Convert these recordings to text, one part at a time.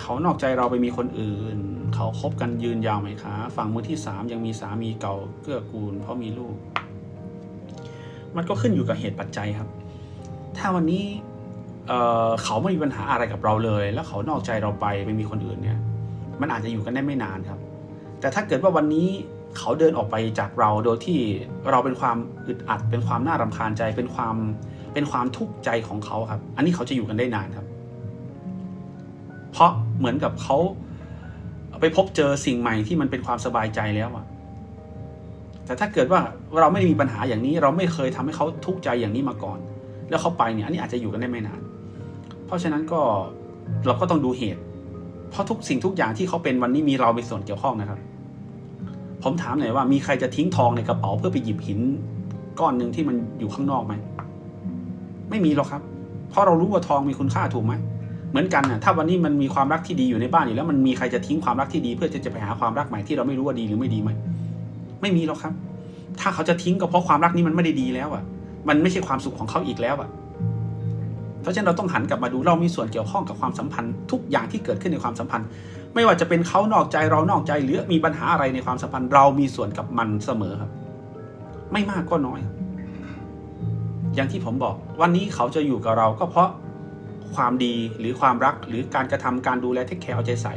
เขานอกใจเราไปมีคนอื่น เขาคบกันยืนยาวไหมคะฝั่งมือที่สามยังมีสามีเก่าเกื้อกูล เพราะมีลูก มันก็ขึ้นอยู่กับเหตุปัจจัยครับ ถ้าวันนี้เเขาไม่มีปัญหาอะไรกับเราเลย แล้วเขานอกใจเราไปไปมีคนอื่นเนี่ย มันอาจจะอยู่กันได้ไม่นานครับ แต่ถ้าเกิดว่าวันนี้เขาเดินออกไปจากเราโดยที่เราเป็นความอึดอัด เป็นความน่ารำคาญใจ เป็นความเป็นความทุกข์ใจของเขาครับ อันนี้เขาจะอยู่กันได้นานครับ เพราะเหมือนกับเขาไปพบเจอสิ่งใหม่ที่มันเป็นความสบายใจแล้วอะแต่ถ้าเกิดว่าเราไม่ได้มีปัญหาอย่างนี้ เราไม่เคยทำให้เขาทุกข์ใจอย่างนี้มาก่อน แล้วเขาไปเนี่ยอันนี้อาจจะอยู่กันได้ไม่นาน เพราะฉะนั้นก็เราก็ต้องดูเหตุ เพราะทุกสิ่งทุกอย่างที่เขาเป็นวันนี้มีเราเป็นส่วนเกี่ยวข้องนะครับ ผมถามหน่อยว่ามีใครจะทิ้งทองในกระเป๋าเพื่อไปหยิบหินก้อนหนึ่งที่มันอยู่ข้างนอกไหมไม่มีหรอกครับ เพราะเรารู้ว่าทองมีคุณค่าถูกไหม เหมือนกันนะถ้าวันนี้มันมีความรักที่ดีอยู่ในบ้านอยู่แล้วมันมีใครจะทิ้งความรักที่ดี เพื่อจะจะไปหาความรักใหม่ที่เราไม่รู้ว่าดีหรือไม่ดีไหมไม่มีหรอกครับ ถ้าเขาจะทิ้งก็เพราะความรักนี้มันไม่ได้ดีแล้วอะ มันไม่ใช่ความสุขของเขาอีกแล้วอะเพราะฉะนั้นเราต้องหันกลับมาดูเรามีส่วนเกี่ยวข้องกับความสัมพันธ์ทุกอย่างที่เกิดขึ้นในความสัมพันธ์ ไม่ว่าจะเป็นเขานอกใจเรานอกใจหรือมีปัญหาอะไรในความสัมพันธ์ เรามีส่วนกับมันเสมอครับ ไม่มากก็น้อย อย่างที่ผมบอก วันนี้เขาจะอยู่กับเราก็เพราะ ความดีหรือความรักหรือการกระทำการดูแลเทคแคร์เอาใจใส่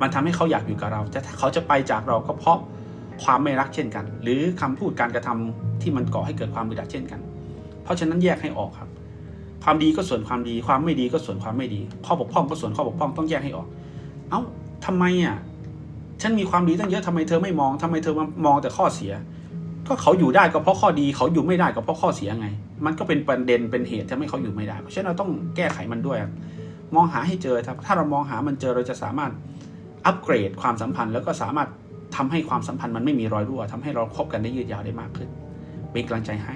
มันทำให้เขาอยากอยู่กับเราแต่ถ้าเขาจะไปจากเราก็เพราะความไม่รักเช่นกัน หรือคำพูดการกระทำที่มันก่อให้เกิดความอึดอัดเช่นกัน เพราะฉะนั้นแยกให้ออกครับ ความดีก็ส่วนความดี ความไม่ดีก็ส่วนความไม่ดี ข้อบกพร่องก็ส่วนข้อบกพร่องต้องแยกให้ออก เอ้าทำไมอะฉันมีความดีตั้งเยอะทำไมเธอไม่มองทำไมเธอมามองแต่ข้อเสีย ก็เขาอยู่ได้ก็เพราะข้อดีเขาอยู่ไม่ได้ก็เพราะข้อเสียไง มันก็เป็นประเด็นเป็นเหตุทำให้เขาอยู่ไม่ได้ เพราะฉะนั้นเราต้องแก้ไขมันด้วยมองหาให้เจอครับ ถ้าเรามองหามันเจอเราจะสามารถอัปเกรดความสัมพันธ์ แล้วก็สามารถทำให้ความสัมพันธ์มันไม่มีรอยรั่วทำให้เราคบกันได้ยืดยาวได้มากขึ้นเป็นกำลังใจให้